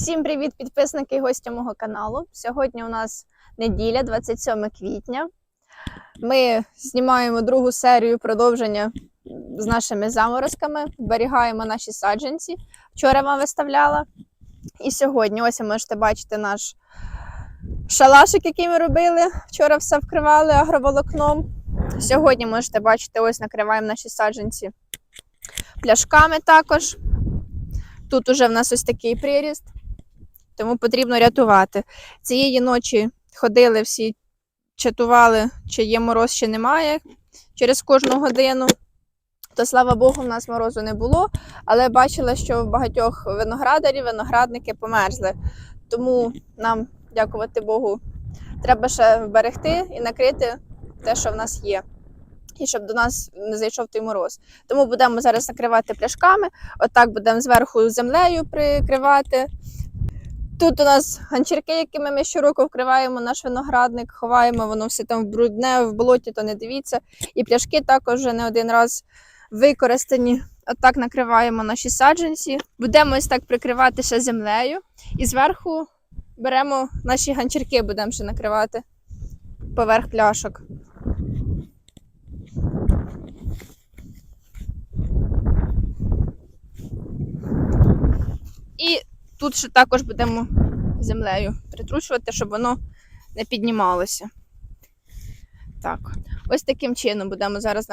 Всім привіт, підписники і гості мого каналу. Сьогодні у нас неділя, 27 квітня. Ми знімаємо другу серію продовження з нашими заморозками, зберігаємо наші саджанці. Вчора вам виставляла. І сьогодні, ось ви можете бачити наш шалашик, який ми робили. Вчора все вкривали агроволокном. Сьогодні можете бачити, ось накриваємо наші саджанці пляшками також. Тут уже в нас ось такий приріст, тому потрібно рятувати. Цієї ночі ходили всі, чатували, чи є мороз, чи немає через кожну годину. То слава Богу, в нас морозу не було, але бачила, що в багатьох виноградарів виноградники померзли. Тому нам, дякувати Богу, треба ще вберегти і накрити те, що в нас є. І щоб до нас не зайшов той мороз. Тому будемо зараз накривати пляшками. Отак будемо зверху землею прикривати. Тут у нас ганчірки, якими ми щороку вкриваємо наш виноградник, ховаємо, воно все там брудне, в болоті, то не дивіться. І пляшки також вже не один раз використані. Отак накриваємо наші саджанці. Будемо ось так прикривати ще землею. І зверху беремо наші ганчірки, будемо ще накривати поверх пляшок. І тут ще також будемо землею притрушувати, щоб воно не піднімалося. Так, ось таким чином будемо зараз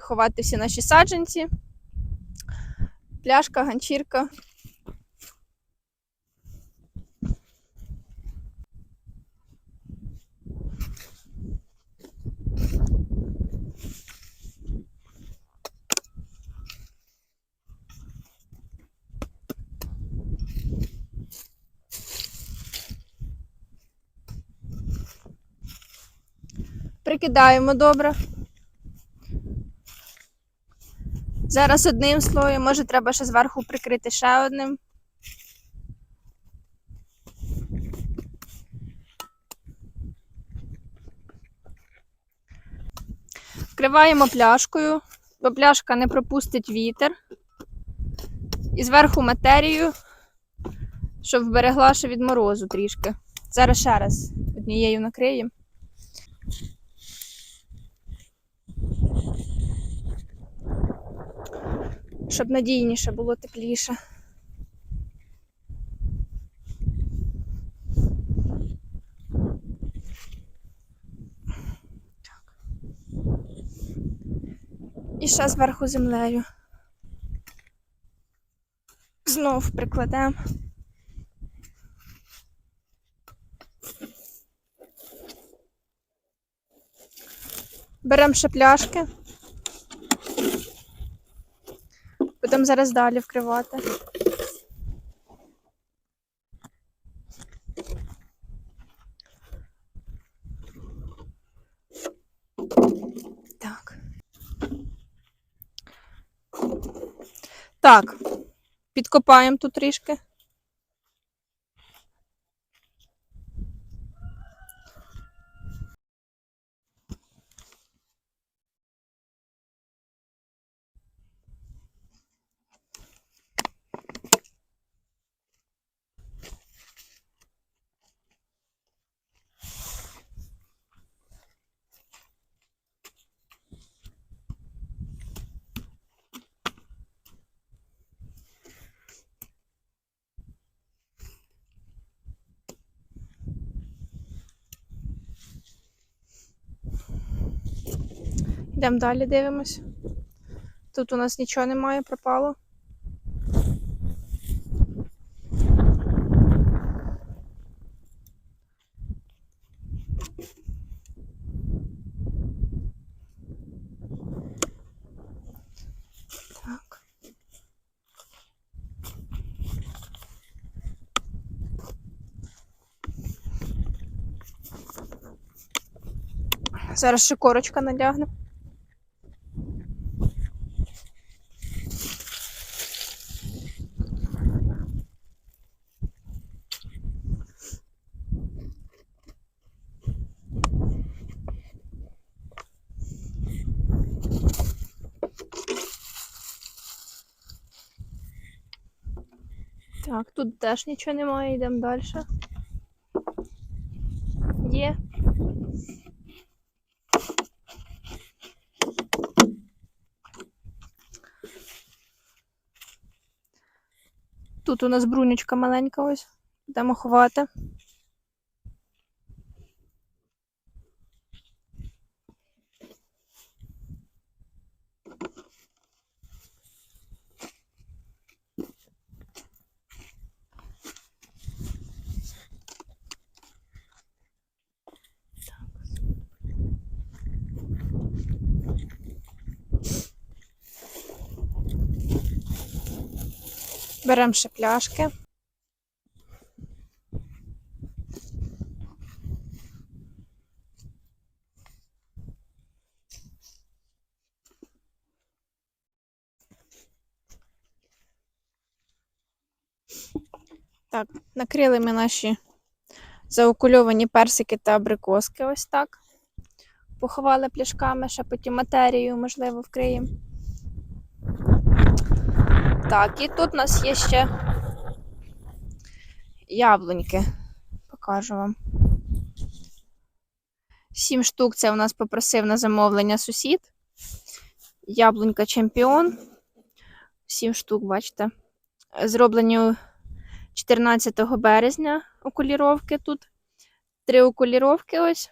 ховати всі наші саджанці. Пляшка, ганчірка. Прикидаємо добре. Зараз одним слоєм, може треба ще зверху прикрити ще одним. Вкриваємо пляшкою, бо пляшка не пропустить вітер. І зверху матерію, щоб вберегла ще від морозу трішки. Зараз ще раз однією накриємо. Щоб надійніше було тепліше. І ще зверху землею. Знов прикладемо. Беремо ще пляшки. Будемо зараз далі вкривати. Так. Так. Підкопаємо тут трішки. Йдемо далі, дивимось. Тут у нас нічого немає, пропало. Зараз ще корочка надягнемо. Так, тут теж нічого немає, йдемо далі. Є. Тут у нас брунечка маленька ось. будемо ховати. Беремо ще пляшки. Так, накрили ми наші заокульовані персики та абрикоски ось так. Поховали пляшками, ще потім матерію, можливо, вкриємо. Так, і тут у нас є ще яблуньки. Покажу вам. Сім штук це у нас попросив на замовлення сусід. Яблунька чемпіон. Сім штук, бачите. Зроблені 14 березня окуліровки тут. Три окуліровки ось.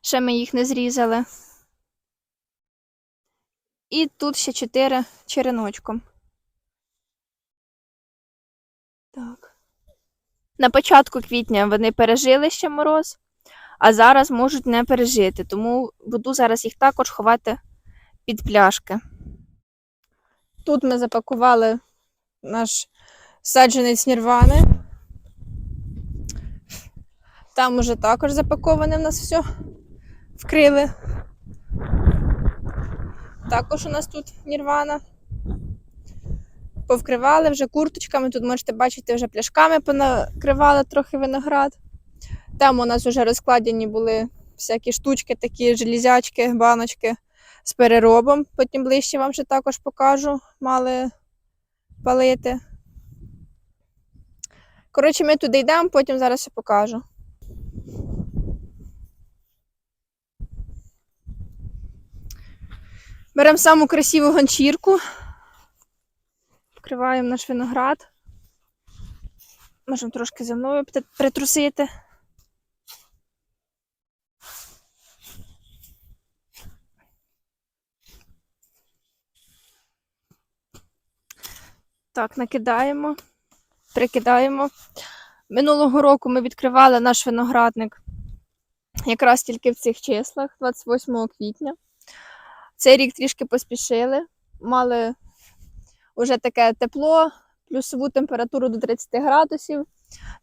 Ще ми їх не зрізали. І тут ще чотири череночком. Так. На початку квітня вони пережили ще мороз, а зараз можуть не пережити, тому буду зараз їх також ховати під пляшки. Тут ми запакували наш саджанець нірвани. Там уже також запаковане в нас все. Вкрили. Також у нас тут нірвана. Повкривали вже курточками. Тут можете бачити, вже пляшками понакривали трохи виноград. Там у нас вже розкладені були всякі штучки, такі железячки, баночки з переробом. Потім ближче вам ще також покажу, мали палити. Коротше, ми туди йдемо, потім зараз ще покажу. Беремо саму красиву ганчірку. Вкриваємо наш виноград. Можемо трошки за мною притрусити. Так, накидаємо, прикидаємо. Минулого року ми відкривали наш виноградник якраз тільки в цих числах, 28 квітня. Цей рік трішки поспішили, мали вже таке тепло, плюсову температуру до 30 градусів.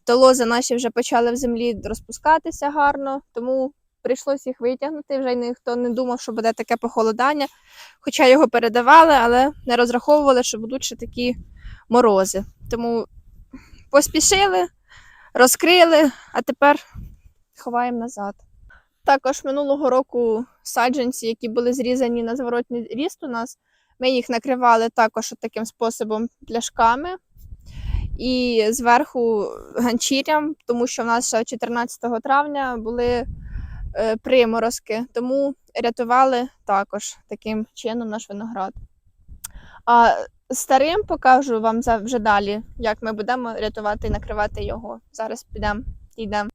То лози наші вже почали в землі розпускатися гарно, тому прийшлося їх витягнути. Вже ніхто не думав, що буде таке похолодання. Хоча його передавали, але не розраховували, що будуть ще такі морози. Тому поспішили, розкрили, а тепер ховаємо назад. Також минулого року саджанці, які були зрізані на зворотній ріст у нас, ми їх накривали також таким способом пляшками і зверху ганчір'ям, тому що в нас ще 14 травня були е, приморозки, тому рятували також таким чином наш виноград. А старим покажу вам вже далі, як ми будемо рятувати і накривати його. Зараз підемо, йдемо.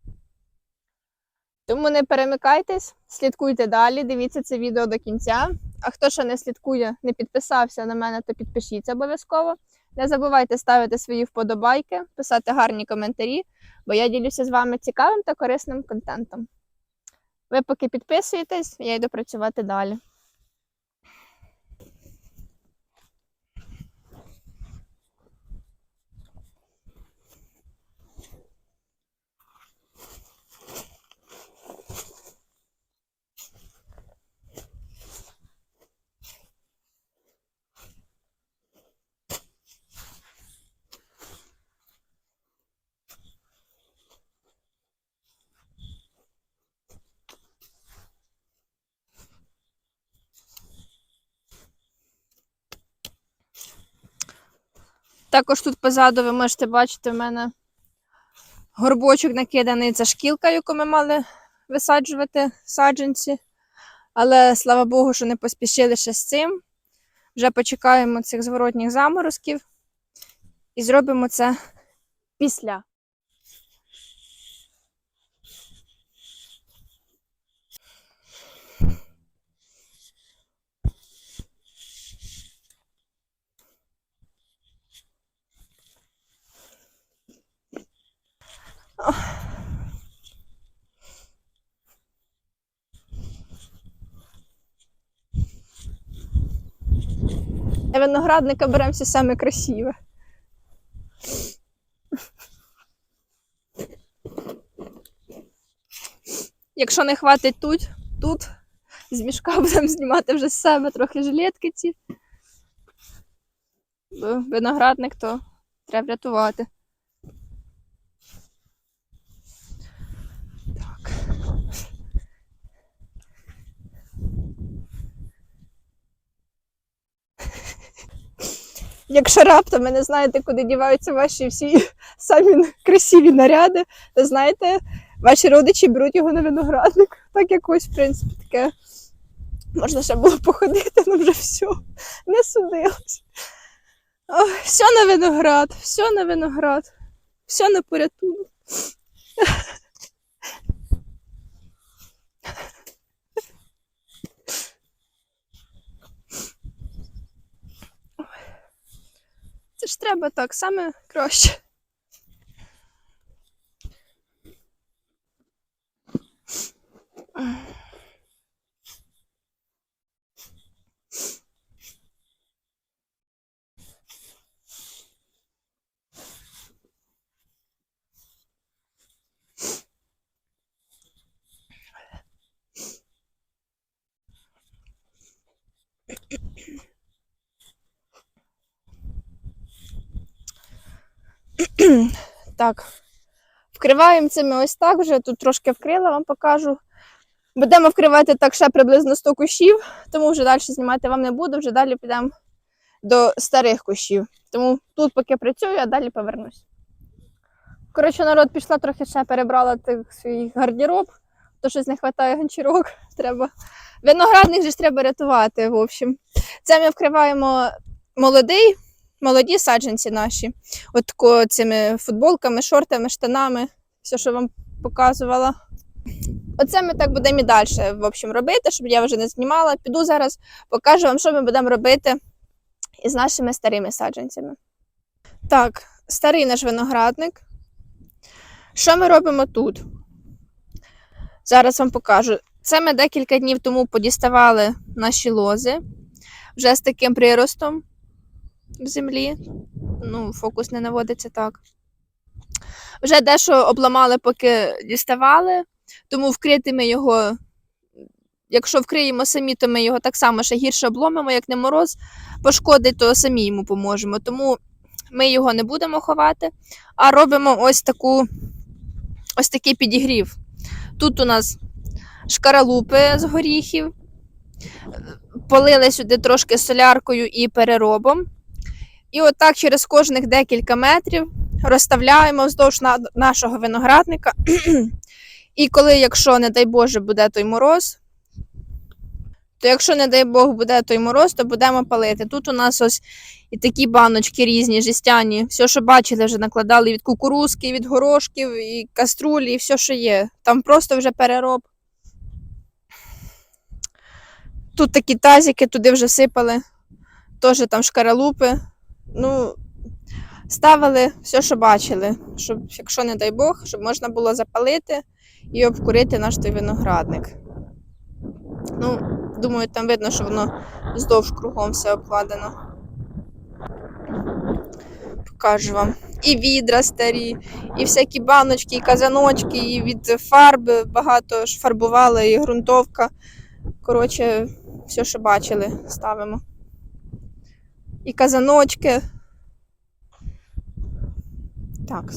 Тому не перемикайтесь, слідкуйте далі, дивіться це відео до кінця. А хто ще не слідкує, не підписався на мене, то підпишіться обов'язково. Не забувайте ставити свої вподобайки, писати гарні коментарі, бо я ділюся з вами цікавим та корисним контентом. Ви поки підписуєтесь, я йду працювати далі. Також тут позаду ви можете бачити в мене горбочок накиданий. Це шкілка, яку ми мали висаджувати саджанці. Але слава Богу, що не поспішили ще з цим. Вже почекаємо цих зворотніх заморозків і зробимо це після. Для виноградника беремо все саме красиве. Якщо не хватить тут, тут з мішка будемо знімати вже з себе трохи жилетки ці. Бо виноградник то треба рятувати. Якщо раптом ви не знаєте, куди діваються ваші всі самі красиві наряди, то знаєте, ваші родичі беруть його на виноградник. Так якось, в принципі, таке. Можна ще було походити, але вже все, не судилось. Ой, все на виноград, все на виноград, все на порятунок. Це ж треба так, саме краще. Так. Вкриваємо цими ось так вже. Тут трошки вкрила, вам покажу. Будемо вкривати так ще приблизно 100 кущів, тому вже далі знімати вам не буду, вже далі підемо до старих кущів. Тому тут поки працюю, а далі повернусь. Коротше, народ пішла трохи ще перебрала тих свій гардероб, то щось не вистачає гончарок. Треба. Виноградник же ж треба рятувати. В общем. Це ми вкриваємо молодий, молоді саджанці наші. От цими футболками, шортами, штанами, все, що вам показувала. Оце ми так будемо і далі в общем, робити, щоб я вже не знімала. Піду зараз, покажу вам, що ми будемо робити із нашими старими саджанцями. Так, старий наш виноградник. Що ми робимо тут? Зараз вам покажу. Це ми декілька днів тому подіставали наші лози вже з таким приростом в землі. Ну, фокус не наводиться так. Вже дещо обламали, поки діставали, тому вкрити ми його. Якщо вкриємо самі, то ми його так само ще гірше обломимо, як не мороз пошкодить, то самі йому поможемо. Тому ми його не будемо ховати, а робимо ось таку ось такий підігрів. Тут у нас шкаралупи з горіхів, полили сюди трошки соляркою і переробом. І отак через кожних декілька метрів розставляємо вздовж нашого виноградника. І коли, якщо, не дай Боже, буде той мороз, то якщо, не дай Бог, буде той мороз, то будемо палити. Тут у нас ось і такі баночки різні, жестяні. Все, що бачили, вже накладали від кукурузки, від горошків, і каструлі, і все, що є. Там просто вже перероб. Тут такі тазики, туди вже сипали. Теж там шкаралупи. Ну, ставили все, що бачили, щоб, якщо не дай Бог, щоб можна було запалити і обкурити наш той виноградник. Ну, думаю, там видно, що воно здовж кругом все обкладено. Покажу вам. І відра старі, і всякі баночки, і казаночки, і від фарби багато ж фарбували, і ґрунтовка. Коротше, все, що бачили, ставимо. І казаночки. Так.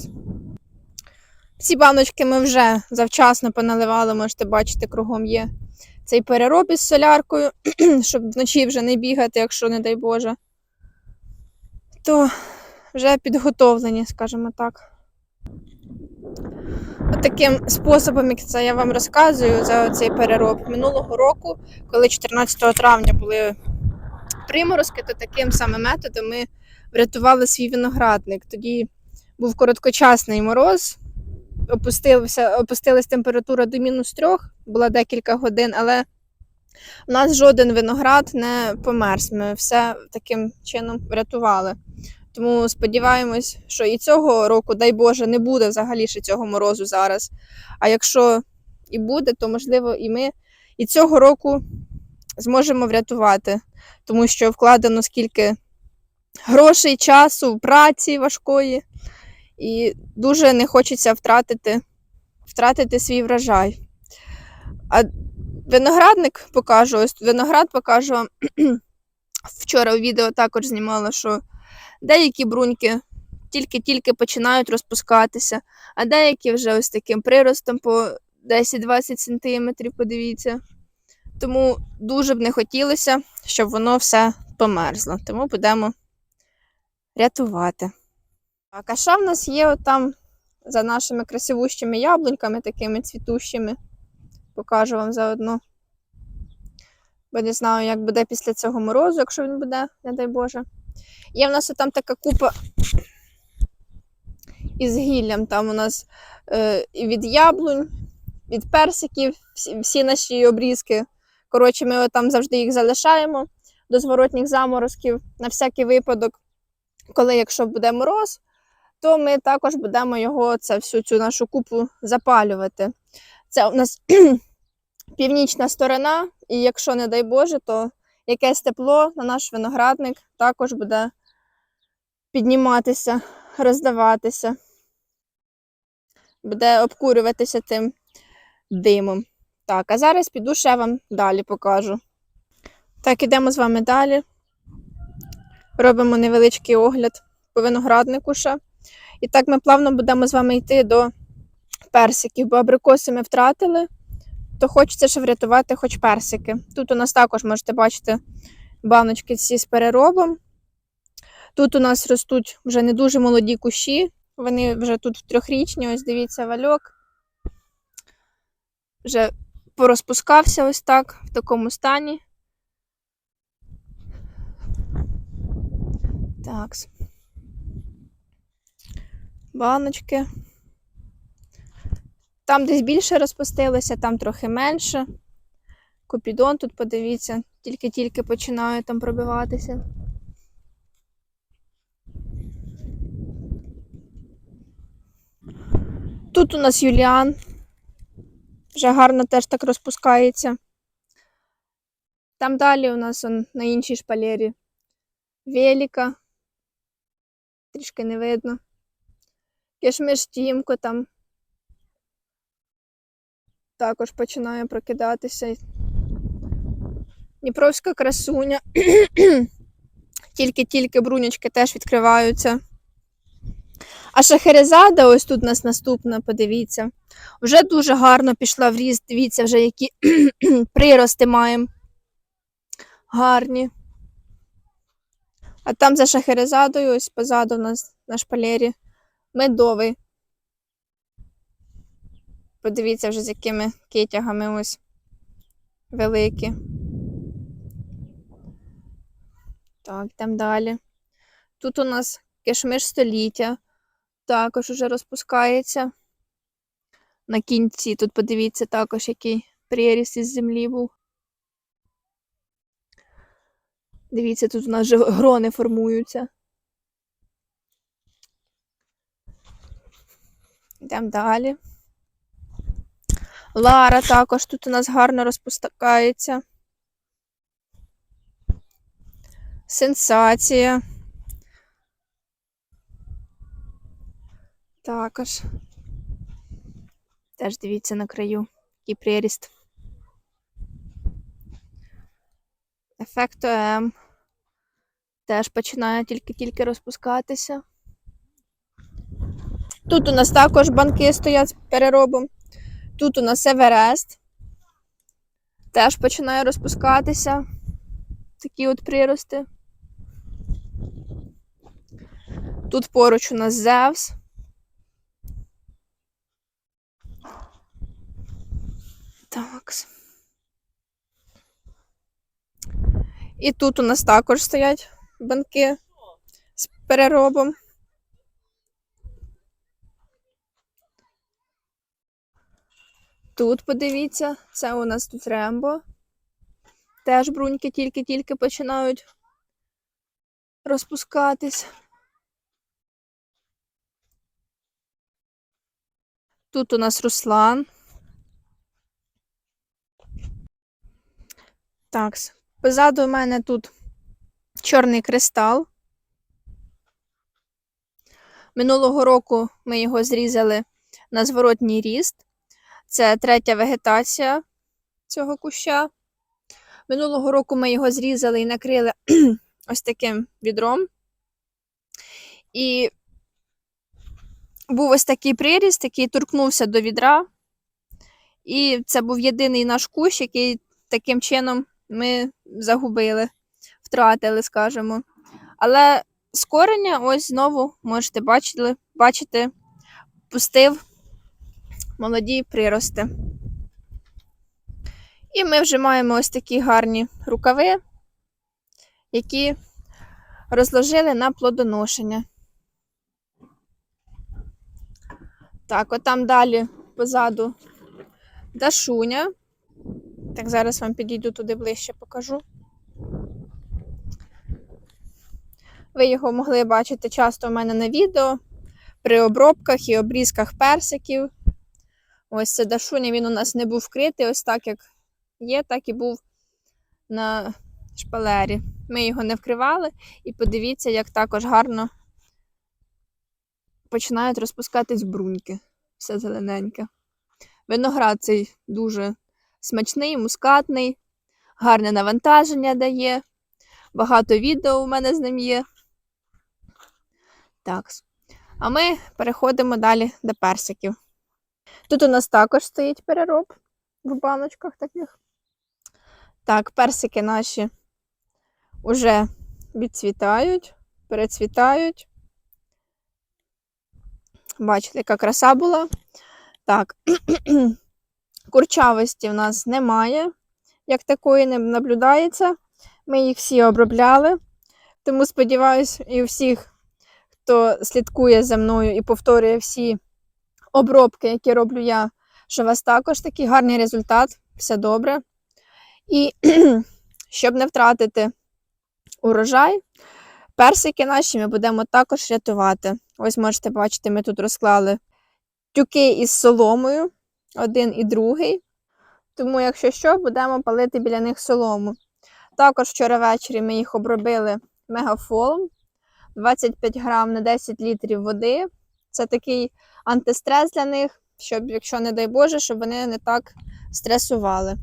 Ці баночки ми вже завчасно поналивали, можете бачити, кругом є цей перероб із соляркою, щоб вночі вже не бігати, якщо не дай Боже. То вже підготовлені, скажімо так. От таким способом, як це я вам розказую за цей перероб минулого року, коли 14 травня були приморозки, то таким самим методом ми врятували свій виноградник. Тоді був короткочасний мороз, опустилася, опустилась температура до мінус трьох, була декілька годин, але у нас жоден виноград не померз. Ми все таким чином врятували. Тому сподіваємось, що і цього року, дай Боже, не буде взагалі ще цього морозу зараз. А якщо і буде, то можливо і ми і цього року зможемо врятувати, тому що вкладено скільки грошей, часу, праці важкої, і дуже не хочеться втратити, втратити свій врожай. А виноградник покажу, ось виноград покажу. Вчора у відео також знімала, що деякі бруньки тільки-тільки починають розпускатися, а деякі вже ось таким приростом по 10-20 см, подивіться. Тому дуже б не хотілося, щоб воно все померзло. Тому будемо рятувати. А що в нас є там за нашими красивущими яблуньками, такими цвітущими. Покажу вам заодно. Бо не знаю, як буде після цього морозу, якщо він буде, не дай Боже. Є в нас там така купа із гіллям. Там у нас е, від яблунь, від персиків, всі наші обрізки. Коротше, ми там завжди їх залишаємо до зворотніх заморозків на всякий випадок. Коли, якщо буде мороз, то ми також будемо його, це всю цю нашу купу запалювати. Це у нас північна сторона, і якщо, не дай Боже, то якесь тепло на наш виноградник також буде підніматися, роздаватися, буде обкурюватися тим димом. Так, а зараз піду ще вам далі покажу. Так, ідемо з вами далі. Робимо невеличкий огляд по винограднику ще. І так ми плавно будемо з вами йти до персиків, бо абрикоси ми втратили, то хочеться ще врятувати хоч персики. Тут у нас також можете бачити баночки ці з переробом. Тут у нас ростуть вже не дуже молоді кущі, вони вже тут трьохрічні, ось дивіться, вальок. Вже порозпускався ось так, в такому стані. Так. Баночки. Там десь більше розпустилося, там трохи менше. Купідон тут, подивіться, тільки-тільки починає там пробиватися. Тут у нас Юліан. Вже гарно теж так розпускається. Там далі у нас он, на іншій шпалері Веліка. Трішки не видно. Кишмиш Тімко там також починає прокидатися. Дніпровська красуня. Тільки-тільки брунячки теж відкриваються. А шахерезада, ось тут у нас наступна, подивіться. Вже дуже гарно пішла в ріст. Дивіться, вже які прирости маємо. Гарні. А там за шахерезадою, ось позаду у нас на шпалері, медовий. Подивіться вже, з якими китягами ось великі. Так, йдемо далі. Тут у нас кишмиш століття. Також уже розпускається. На кінці тут подивіться також, який приріст із землі був. Дивіться, тут у нас вже грони формуються. Йдемо далі. Лара також тут у нас гарно розпускається. Сенсація. Також. Теж дивіться на краю, який приріст. Ефекту М. Теж починає тільки-тільки розпускатися. Тут у нас також банки стоять з переробом. Тут у нас Еверест. Теж починає розпускатися. Такі от прирости. Тут поруч у нас Зевс. Так. І тут у нас також стоять банки з переробом. Тут подивіться, це у нас тут Рембо. Теж бруньки тільки-тільки починають розпускатись. Тут у нас Руслан. Так, позаду у мене тут чорний кристал. Минулого року ми його зрізали на зворотній ріст. Це третя вегетація цього куща. Минулого року ми його зрізали і накрили ось таким відром. І був ось такий приріст, який торкнувся до відра. І це був єдиний наш кущ, який таким чином ми загубили, втратили, скажімо. Але з кореня, ось знову можете бачити, бачити, пустив молоді прирости. І ми вже маємо ось такі гарні рукави, які розложили на плодоношення. Так, от там далі позаду Дашуня. Так, зараз вам підійду туди ближче покажу. Ви його могли бачити часто у мене на відео при обробках і обрізках персиків. Ось це Дашуня, він у нас не був вкритий, ось так як є, так і був на шпалері. Ми його не вкривали, і подивіться, як також гарно починають розпускатись бруньки. Все зелененьке. Виноград цей дуже смачний, мускатний, гарне навантаження дає. Багато відео у мене з ним є. Так. А ми переходимо далі до персиків. Тут у нас також стоїть перероб в баночках таких. Так, персики наші вже відцвітають, перецвітають. Бачите, яка краса була. Так, курчавості в нас немає, як такої не наблюдається. Ми їх всі обробляли. Тому сподіваюся, і у всіх, хто слідкує за мною і повторює всі обробки, які роблю я, що у вас також такий гарний результат, все добре. І щоб не втратити урожай, персики наші ми будемо також рятувати. Ось можете бачити, ми тут розклали тюки із соломою, один і другий. Тому, якщо що, будемо палити біля них солому. Також вчора ввечері ми їх обробили мегафолом 25 грам на 10 літрів води. Це такий антистрес для них, щоб, якщо, не дай Боже, щоб вони не так стресували.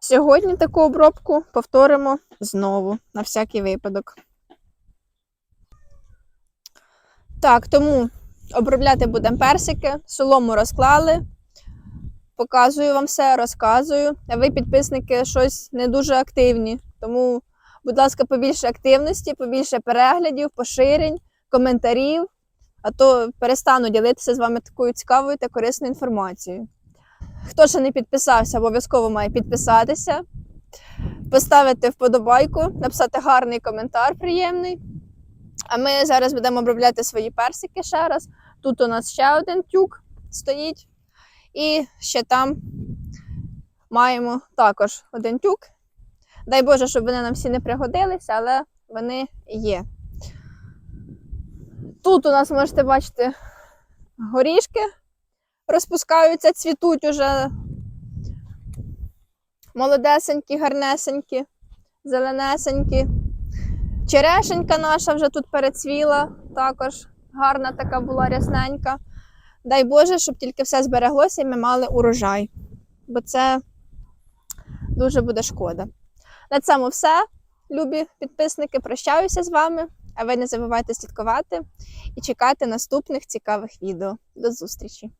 Сьогодні таку обробку повторимо знову на всякий випадок. Так, тому обробляти будемо персики, солому розклали. Показую вам все, розказую. А ви, підписники, щось не дуже активні. Тому, будь ласка, побільше активності, побільше переглядів, поширень, коментарів. А то перестану ділитися з вами такою цікавою та корисною інформацією. Хто ще не підписався, обов'язково має підписатися, поставити вподобайку, написати гарний коментар приємний. А ми зараз будемо обробляти свої персики ще раз. Тут у нас ще один тюк стоїть. І ще там маємо також один тюк. Дай Боже, щоб вони нам всі не пригодилися, але вони є. Тут у нас можете бачити горішки розпускаються, цвітуть уже молодесенькі, гарнесенькі, зеленесенькі. Черешенька наша вже тут перецвіла, також гарна така була рясненька. Дай Боже, щоб тільки все збереглося і ми мали урожай, бо це дуже буде шкода. На цьому все, любі підписники. Прощаюся з вами, а ви не забувайте слідкувати і чекати наступних цікавих відео. До зустрічі!